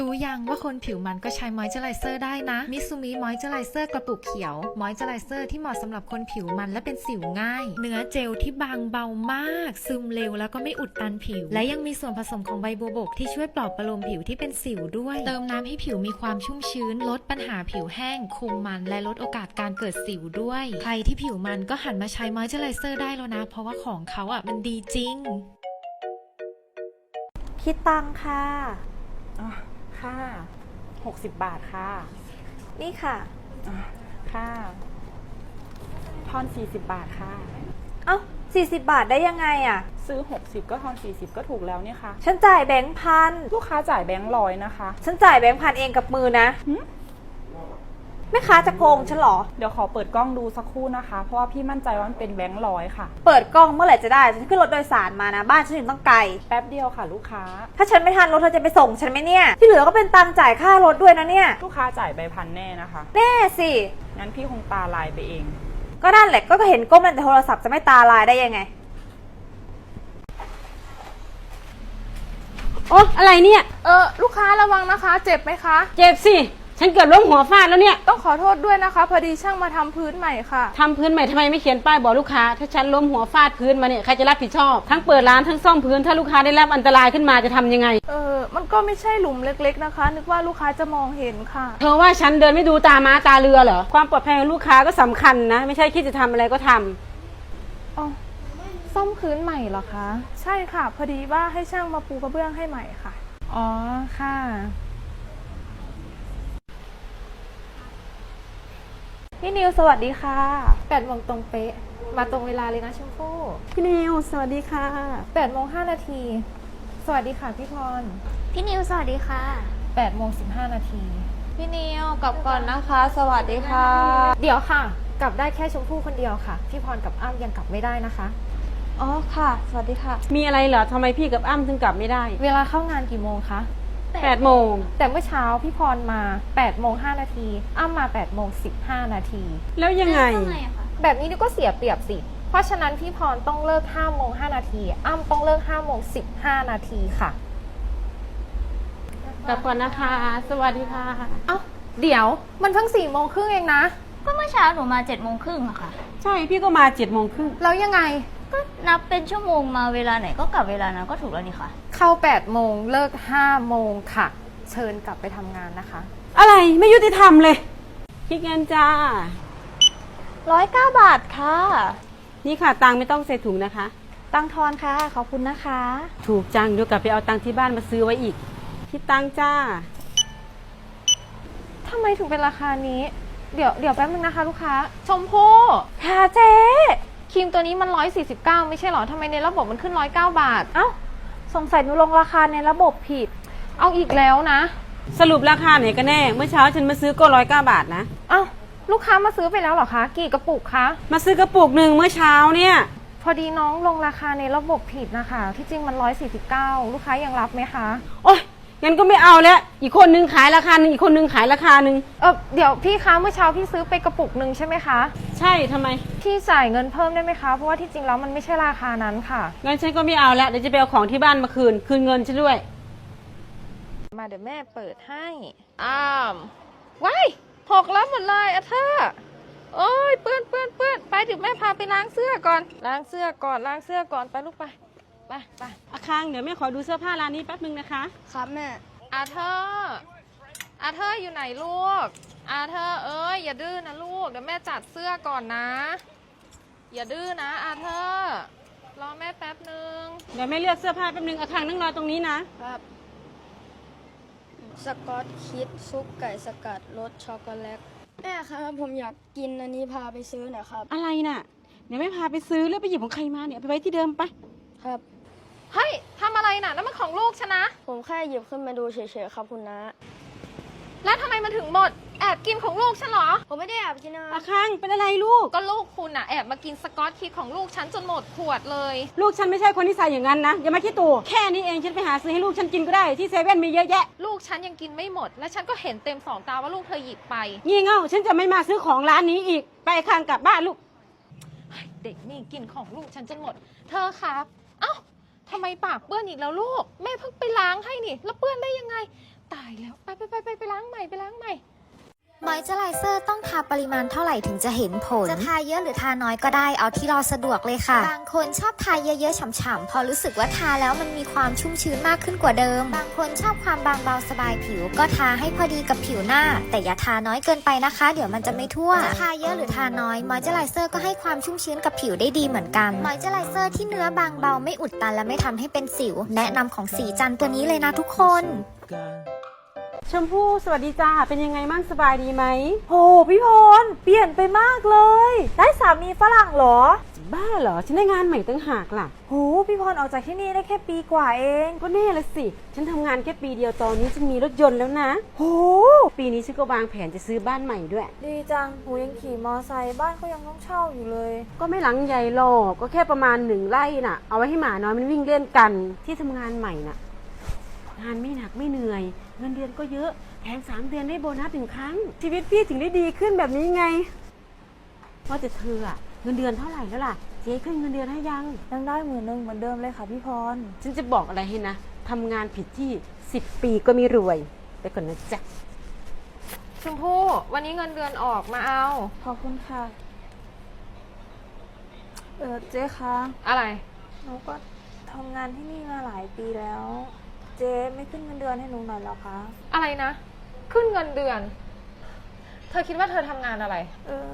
รือยังว่าคนผิวมันก็ใช้มอยเจอไรเซอร์ได้นะมิซูมิมอยเจอไรเซอร์กระปุกเขียวมอยเจอไรเซอร์ที่เหมาะสำหรับคนผิวมันและเป็นสิวง่าย เนื้อเจลที่บางเบามาก ซึมเร็วแล้วก็ไม่อุดตันผิว และยังมีส่วนผสมของใบบัวบกที่ช่วยปลอบประโลมผิวที่เป็นสิวด้วย เติมน้ำให้ผิวมีความชุ่มชื้น ลดปัญหาผิวแห้ง คุมมัน และลดโอกาสการเกิดสิวด้วย ใครที่ผิวมันก็หันมาใช้มอยเจอไรเซอร์ได้แล้วนะ เพราะว่าของเขาอะมันดีจริงคิดตังค่ะอะ ค่ะ 60 บาทค่ะ นี่ค่ะอะ ค่ะทอน 40 บาทค่ะ เอ้า40 บาทได้ยังไงอะ ซื้อ 60 ก็ทอน 40 ก็ถูกแล้วเนี่ยค่ะ ฉันจ่ายแบงค์พัน ลูกค้าจ่ายแบงค์ร้อยนะคะ ฉันจ่ายแบงค์พันเองกับมือนะ หืม แม่ค้าจะโกงฉันเหรอ เดี๋ยวขอเปิดกล้องดูสักครู่นะคะ เพราะว่าพี่มั่นใจว่ามันเป็นแบงค์ร้อยค่ะ เปิดกล้องเมื่อไหร่จะได้ฉันขึ้นรถโดยสารมานะบ้านฉันอยู่ต้องไกล แป๊บเดียวค่ะ ลูกค้า ถ้าฉันไม่ทันรถเธอจะไปส่งฉันไหมเนี่ย ที่เหลือก็เป็นตังค์จ่ายค่ารถด้วยนะเนี่ยลูกค้าจ่ายใบพันแน่นะคะ แน่สิงั้นพี่คงตาลายไปเอง ก็นั่นแหละก็เห็นก้มแต่โทรศัพท์จะไม่ตาลายได้ยังไง โอ้อะไรเนี่ย เออลูกค้าระวังนะคะ เจ็บไหมคะ เจ็บสิ ฉันเกือบล้มหัวฟาดแล้วเนี่ยต้องขอโทษด้วยนะคะ พอดีช่างมาทำพื้นใหม่ค่ะ ทำพื้นใหม่ทำไมไม่เขียนป้ายบอกลูกค้า ถ้าฉันล้มหัวฟาดพื้นมาเนี่ยใครจะรับผิดชอบทั้งเปิดร้านทั้งซ่อมพื้นถ้าลูกค้าได้รับอันตรายขึ้นมาจะทำยังไง เออมันก็ไม่ใช่หลุมเล็กๆนะคะ นึกว่าลูกค้าจะมองเห็นค่ะ เธอว่าฉันเดินไม่ดูตาม้าตาเรือเหรอความปลอดภัยของลูกค้าก็สำคัญนะ ไม่ใช่คิดจะทำอะไรก็ทำอ๋อซ่อมพื้นใหม่เหรอคะ ใช่ค่ะ พอดีว่าให้ช่างมาปูกระเบื้องให้ใหม่ค่ะ อ๋อค่ะ พี่นิวสวัสดีค่ะแปดโมงตรงเป๊ะ มาตรงเวลาเลยนะชมพู่พี่นิวสวัสดีค่ะแปดโมงห้านาที สวัสดีค่ะพี่พรพี่นิวสวัสดีค่ะแปดโมงสิบห้านาทีพี่นิวกลับก่อนนะคะ สวัสดีค่ะ เดี๋ยวค่ะ กลับได้แค่ชมพู่คนเดียวค่ะ พี่พรกับอ้ำยังกลับไม่ได้นะคะ อ๋อค่ะ สวัสดีค่ะ มีอะไรเหรอทำไมพี่กับอ้ำถึงกลับไม่ได้ เวลาเข้างานกี่โมงคะ แปดโมง แต่เมื่อเช้าพี่พรมา8โมง5นาที อ้ำมา8โมง15 นาที แล้วยังไงทำไมอะคะแบบนี้นี่ก็เสียเปรียบสิ เพราะฉะนั้นพี่พรต้องเลิก5โมง5นาที อ้ำต้องเลิก5โมง15 นาทีค่ะ กลับก่อนนะคะ สวัสดีค่ะ เอ้า เดี๋ยวมันเพิ่ง4โมงครึ่งเองนะ ก็เมื่อเช้าหนูมาเจ็ดโมงครึ่งอะค่ะ ใช่พี่ก็มาเจ็ดโมงครึ่งแล้วยังไง ก็นับเป็นชั่วโมงมาเวลาไหนก็กลับเวลานั้นก็ถูกแล้วนี่ค่ะ เข้า8โมงเลิก5โมงค่ะ เชิญกลับไปทำงานนะคะ อะไรไม่ยุติธรรมเลยคิดเงินจ้า ร้อยเก้าบาทค่ะ นี่ค่ะตังค์ไม่ต้องใส่ถุงนะคะ ตังทอนค่ะ ขอบคุณนะคะ ถูกจังเดี๋ยวกลับไปเอาตังค์ที่บ้านมาซื้อไว้อีกคิดตังค์จ้า ทำไมถึงเป็นราคานี้ เดี๋ยวเดี๋ยวแป๊บนึงนะคะ ลูกค้า ชมพู่ค่ะเจ๊ครีมตัวนี้มัน 149 ไม่ใช่เหรอ ทำไมในระบบมันขึ้น 109 บาท เอ้า สงสัยหนูลงราคาในระบบผิด เอาอีกแล้วนะ สรุปราคาไหนกันแน่ เมื่อเช้าฉันมาซื้อก็ร้อยเก้าบาทนะ เอ้าลูกค้ามาซื้อไปแล้วเหรอคะ กี่กระปุกคะ มาซื้อกระปุกหนึ่งเมื่อเช้าเนี่ย พอดีน้องลงราคาในระบบผิดนะคะ ที่จริงมัน 149 ลูกค้ายังรับไหมคะ โอ๊ย งั้นก็ไม่เอาแล้วอีกคนนึงขายราคาหนึ่งอีกคนนึงขายราคาหนึ่งเออเดี๋ยวพี่คะเมื่อเช้าพี่ซื้อไปกระปุกหนึ่งใช่ไหมคะ ใช่ทำไม พี่จ่ายเงินเพิ่มได้ไหมคะ เพราะว่าที่จริงแล้วมันไม่ใช่ราคานั้นค่ะ งั้นฉันก็ไม่เอาแล้วเดี๋ยวจะไปเอาของที่บ้านมาคืน คืนเงินฉันด้วย มาเดี๋ยวแม่เปิดให้ อ้ามว้ายหกแล้วหมดเลยอะเธอโอ้ยเปื้อนเปื้อนเปื้อนไปถึงแม่พาไปล้างเสื้อก่อน ล้างเสื้อก่อนล้างเสื้อก่อนไปลูกไป ไปไปอาคังเดี๋ยวแม่ขอดูเสื้อผ้าร้านนี้แป๊บนึงนะคะ ครับแม่ อาเธอร์อาเธอร์อยู่ไหนลูก อาเธอร์เอ้ยอย่าดื้อนะลูกเดี๋ยวแม่จัดเสื้อก่อนนะ อย่าดื้อนะ อาเธอร์รอแม่แป๊บนึง เดี๋ยวแม่เลือกเสื้อผ้าแป๊บนึงอาคังนั่งรอตรงนี้นะครับ สกอตคิดซุปไก่สกัดรสช็อกโกแลตแม่ครับผมอยากกินอันนี้พาไปซื้อหน่อยครับ อะไรน่ะ เดี๋ยวแม่พาไปซื้อแล้วไปหยิบของใครมาเนี่ยเอาไปไว้ที่เดิมไป ครับ เฮ้ยทำอะไรน่ะนั่นมันของลูกฉันนะ ผมแค่หยิบขึ้นมาดูเฉยๆครับคุณนะ แล้วทำไมมันถึงหมด แอบกินของลูกฉันเหรอ ผมไม่ได้แอบกินนะอาคังเป็นอะไรลูก ก็ลูกคุณน่ะแอบมากินสกอตคิดของลูกฉันจนหมดขวดเลย ลูกฉันไม่ใช่คนที่ใส่อย่างนั้นนะอย่ามาคิดตัวแค่นี้เองฉันไปหาซื้อให้ลูกฉันกินก็ได้ที่เซเว่นมีเยอะแยะลูกฉันยังกินไม่หมด และฉันก็เห็นเต็มสองตาว่าลูกเธอหยิบไป งี่เง่าฉันจะไม่มาซื้อของร้านนี้อีก ไปอาคังกลับบ้านลูก เด็กนี่กินของลูกฉันจนหมด เธอครับเอ้า ทำไมปากเปื้อนอีกแล้วลูก แม่เพิ่งไปล้างให้นี่ แล้วเปื้อนได้ยังไง ตายแล้ว ไปไปไปไปไปล้างใหม่ไปล้างใหม่ มอยเจอไรเซอร์ต้องทาปริมาณเท่าไหร่ถึงจะเห็นผล จะทาเยอะหรือทาน้อยก็ได้ เอาที่เราสะดวกเลยค่ะ บางคนชอบทาเยอะๆ ฉ่ำๆ พอรู้สึกว่าทาแล้วมันมีความชุ่มชื้นมากขึ้นกว่าเดิม บางคนชอบความบางเบาสบายผิว ก็ทาให้พอดีกับผิวหน้า แต่อย่าทาน้อยเกินไปนะคะ เดี๋ยวมันจะไม่ทั่ว จะทาเยอะหรือทาน้อยมอยเจอไรเซอร์ก็ให้ความชุ่มชื้นกับผิวได้ดีเหมือนกัน มอยเจอไรเซอร์ที่เนื้อบางเบาไม่อุดตันและไม่ทำให้เป็นสิว แนะนำของสีจันทร์ตัวนี้เลยนะทุกคน ชมพู่สวัสดีจ้าเป็นยังไงบ้างสบายดีไหมโหพี่พรเปลี่ยนไปมากเลย ได้สามีฝรั่งเหรอ บ้าเหรอฉันได้งานใหม่ตั้งหากล่ะโหพี่พรออกจากที่นี่ได้แค่ปีกว่าเอง ก็แน่ละสิ ฉันทำงานแค่ปีเดียวตอนนี้ฉันมีรถยนต์แล้วนะโหปีนี้ฉันก็วางแผนจะซื้อบ้านใหม่ด้วย ดีจังหนูยังขี่มอไซค์บ้านเขายังต้องเช่าอยู่เลย ก็ไม่หลังใหญ่หรอกก็แค่ประมาณหนึ่งไร่น่ะ เอาไว้ให้หมาน้อยมันวิ่งเล่นกันที่ทำงานใหม่น่ะงานไม่หนักไม่เหนื่อย เงินเดือนก็เยอะแถมสามเดือนได้โบนัสหนึ่งครั้ง ชีวิตพี่ถึงได้ดีขึ้นแบบนี้ไงว่าจะเธออะเงินเดือนเท่าไหร่แล้วล่ะเจ๊ขึ้นเงินเดือนให้ยังยังได้หมื่นหนึ่งเหมือนเดิมเลยค่ะพี่พร ฉันจะบอกอะไรให้นะทำงานผิดที่สิบปีก็ไม่รวย ไปก่อนนะจ๊ะชมพู่วันนี้เงินเดือนออกมาเอา ขอบคุณค่ะ เออเจ๊คะอะไร หนูก็ทำงานที่นี่มาหลายปีแล้ว เจ๊ไม่ขึ้นเงินเดือนให้หนูหน่อยเหรอคะ อะไรนะ ขึ้นเงินเดือน เธอคิดว่าเธอทำงานอะไร เออ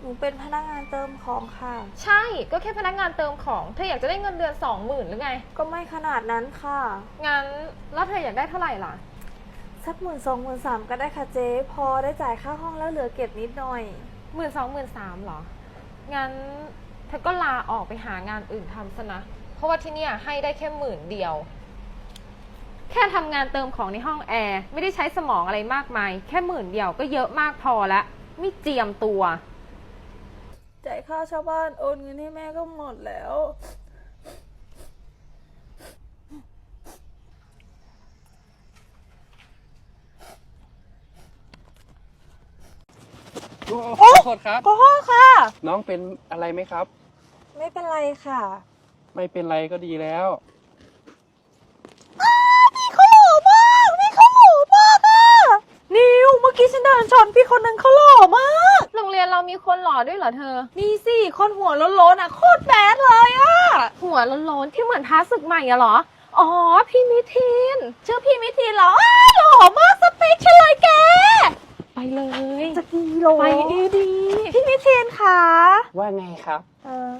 หนูเป็นพนักงานเติมของค่ะ ใช่ก็แค่พนักงานเติมของ เธออยากจะได้เงินเดือนสองหมื่นหรือไง ก็ไม่ขนาดนั้นค่ะ งั้นแล้วเธออยากได้เท่าไหร่ล่ะ สักหมื่นสองหมื่นสามก็ได้ค่ะเจ๊พอได้จ่ายค่าห้องแล้วเหลือเก็บนิดหน่อย หมื่นสองหมื่นสามหรอ งั้นเธอก็ลาออกไปหางานอื่นทำซะนะ เพราะว่าที่เนี่ยให้ได้แค่หมื่นเดียว แค่ทำงานเติมของในห้องแอร์ไม่ได้ใช้สมองอะไรมากมาย แค่หมื่นเดียวก็เยอะมากพอละ ไม่เจียมตัว จ่ายค่าชาวบ้านโอนเงินให้แม่ก็หมดแล้ว โอ้ขอโทษครับ ขอโทษค่ะ น้องเป็นอะไรไหมครับ ไม่เป็นไรค่ะ ไม่เป็นไรก็ดีแล้ว เขาหล่อมากพี่เขาหล่อมากอะนิวเมื่อ กี้ฉันเดินชนพี่คนนึงเขาหล่อมาก โรงเรียนเรามีคนหล่อด้วยเหรอเธอ มีสิคนหัวโล้นๆอะโคตรแบดเลยอะ หัวโล้นๆที่เหมือนท้าศึกใหม่อะเหรอ อ๋อ พี่มิทีนชื่อพี่มิทีนเหรออ้าหล่อมากสเปคฉันเลยแก ไปเลยจะกี่โลไปดีดีพี่มิทีนค่ะว่าไงครับ เออ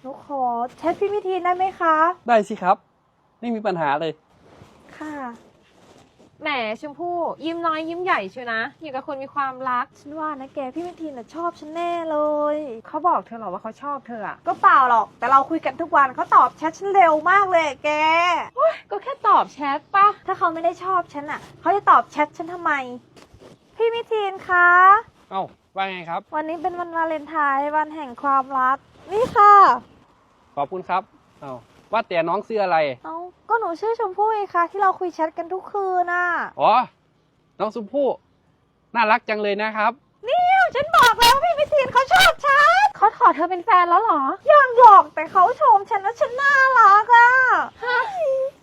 หนูขอแชทพี่มิทีนได้ไหมคะ ได้สิครับ ไม่มีปัญหาเลย ค่ะ แหมชมพู่ยิ้มน้อยยิ้มใหญ่ชัวนะอย่างกับคนมีความรัก ฉันว่านะแกพี่มิทีนน่ะชอบฉันแน่เลย เขาบอกเธอเหรอว่าเขาชอบเธออะก็เปล่าหรอก แต่เราคุยกันทุกวันเขาตอบแชทฉันเร็วมากเลยอะแกก็แค่ตอบแชทปะถ้าเขาไม่ได้ชอบฉันอะ เขาจะตอบแชทฉันทำไม พี่มิทีนคะ เอ้าว่าไงครับ วันนี้เป็นวันวาเลนไทน์วันแห่งความรัก นี่ค่ะ ขอบคุณครับ เอ้า ว่าแต่น้องซื้ออะไร เอาก็หนูชื่อชมพู่ไงคะที่เราคุยแชทกันทุกคืนน่ะอ๋อ น้องสุพู่น่ารักจังเลยนะครับ เนี่ยฉันบอกแล้วพี่มิทีนเขาชอบฉันเขาขอเธอเป็นแฟนแล้วเหรอ ยังหลอกแต่เขาชมฉันว่าฉันน่ารักอะ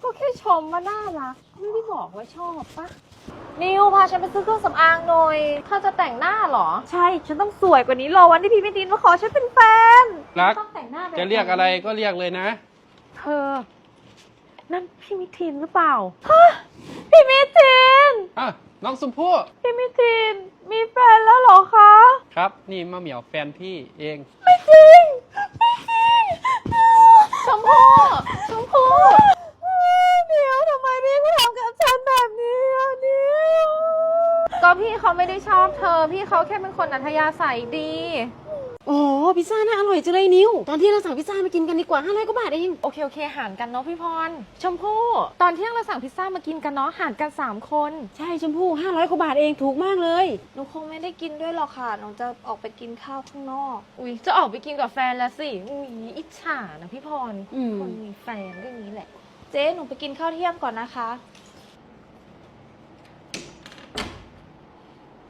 ก็แค่ชมว่าน่ารักไม่ได้บอกว่าชอบปะนิวพาฉันไปซื้อเครื่องสำอางหน่อยเธอจะแต่งหน้าเหรอ ใช่ ฉันต้องสวยกว่านี้รอวันที่พี่มิทีนมาขอฉันเป็นแฟนรัก ต้องแต่งหน้าแบบจะเรียกอะไรก็เรียกเลยนะเธ อ นั่นพี่มิทินหรือเปล่าพี่มิทีนอะน้องสุพู่พี่มิทีนมีแฟนแล้วเหรอคะ ครับ นี่มะเหมียวแฟนพี่เองไม่จริง ไม่จริงชมพู่ชมพู่เดี๋ยวทำไมพี่ไม่ทำกับฉันแบบนี้อะนิวก็พี่เขาไม่ได้ชอบเธอ พี่เขาแค่เป็นคนอัธยาศัยดี โอ้พิซซ่าน่าอร่อยจังเลยนิว ตอนที่เราสั่งพิซซ่ามากินกันดีกว่าห้าร้อยกว่าบาทเองโอเคโอเคหารกันเนาะพี่พร ชมพู่ตอนเที่ยงเราสั่งพิซซ่ามากินกันเนาะหารกัน 3 คน ใช่ชมพู่ห้าร้อยกว่าบาทเองถูกมากเลย หนูคงไม่ได้กินด้วยหรอกค่ะ หนูจะออกไปกินข้าวข้างนอก อุ้ยจะออกไปกินกับแฟนแล้วสิอุ้ยอิจฉานะพี่พร อืม คนมีแฟนก็อย่างนี้แหละ เจ๊หนูไปกินข้าวเที่ยงก่อนนะคะ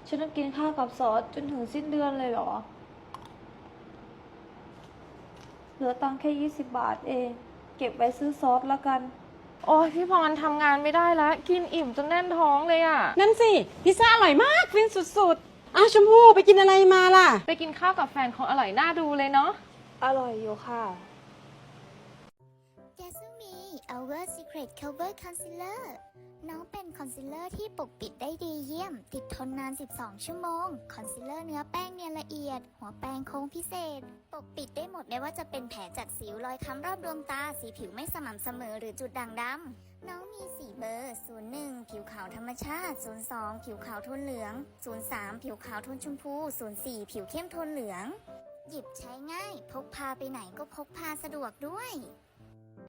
ฉันต้องกินข้าวกับซอสจนถึงสิ้นเดือนเลยเหรอ เหลือตังค์แค่ 20 บาทเอง เก็บไว้ซื้อซอสแล้วกัน โอ้ยพี่พรทำงานไม่ได้แล้ว กินอิ่มจนแน่นท้องเลยอะนั่นสิ พิซซ่าอร่อยมากฟินสุดๆอ้าวชมพู่ไปกินอะไรมาล่ะ ไปกินข้าวกับแฟนเขาอร่อยน่าดูเลยเนาะ อร่อยอยู่ค่ะยา ซูมิ Our Secret Cover Concealer น้องเป็นคอนซีลเลอร์ที่ปกปิดได้ดีเยี่ยม ติดทนนาน 12 ชั่วโมง คอนซีลเลอร์เนื้อแป้งเนียนละเอียด หัวแป้งโค้งพิเศษ ปกปิดได้หมดไม่ว่าจะเป็นแผลจากสิวรอยค้ำรอบดวงตา สีผิวไม่สม่ำเสมอหรือจุดด่างดำ น้องมี4เบอร์ 01 ผิวขาวธรรมชาติ 02 ผิวขาวโทนเหลือง 03 ผิวขาวโทนชมพู 04 ผิวเข้มโทนเหลือง หยิบใช้ง่าย พกพาไปไหนก็พกพาสะดวกด้วย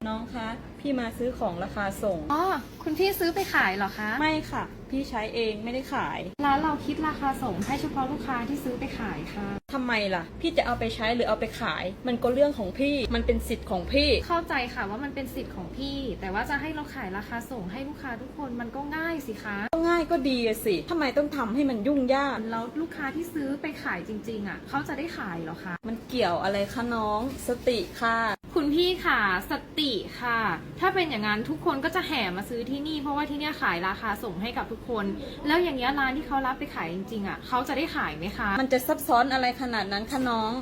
น้องคะ พี่มาซื้อของราคาส่ง อ๋อ คุณพี่ซื้อไปขายเหรอคะ ไม่ค่ะ พี่ใช้เองไม่ได้ขาย ร้านเราคิดราคาส่งให้เฉพาะลูกค้าที่ซื้อไปขายค่ะ ทำไมล่ะ พี่จะเอาไปใช้หรือเอาไปขาย มันก็เรื่องของพี่ มันเป็นสิทธิ์ของพี่ เข้าใจค่ะว่ามันเป็นสิทธิ์ของพี่ แต่ว่าจะให้เราขายราคาส่งให้ลูกค้าทุกคนมันก็ง่ายสิคะ ก็ง่ายก็ดีอะสิทำไมต้องทำให้มันยุ่งยาก แล้วลูกค้าที่ซื้อไปขายจริงๆอะเขาจะได้ขายเหรอคะ มันเกี่ยวอะไรคะน้อง สติค่ะ คุณพี่ค่ะสติค่ะ ถ้าเป็นอย่างนั้นทุกคนก็จะแห่มาซื้อที่นี่เพราะว่าที่นี่ขายราคาส่งให้กับทุกคน แล้วอย่างเงี้ยร้านที่เขารับไปขายจริงๆอะเขาจะได้ขายไหมคะ มันจะซับซ้อนอะไรขนาดนั้นคะน้อง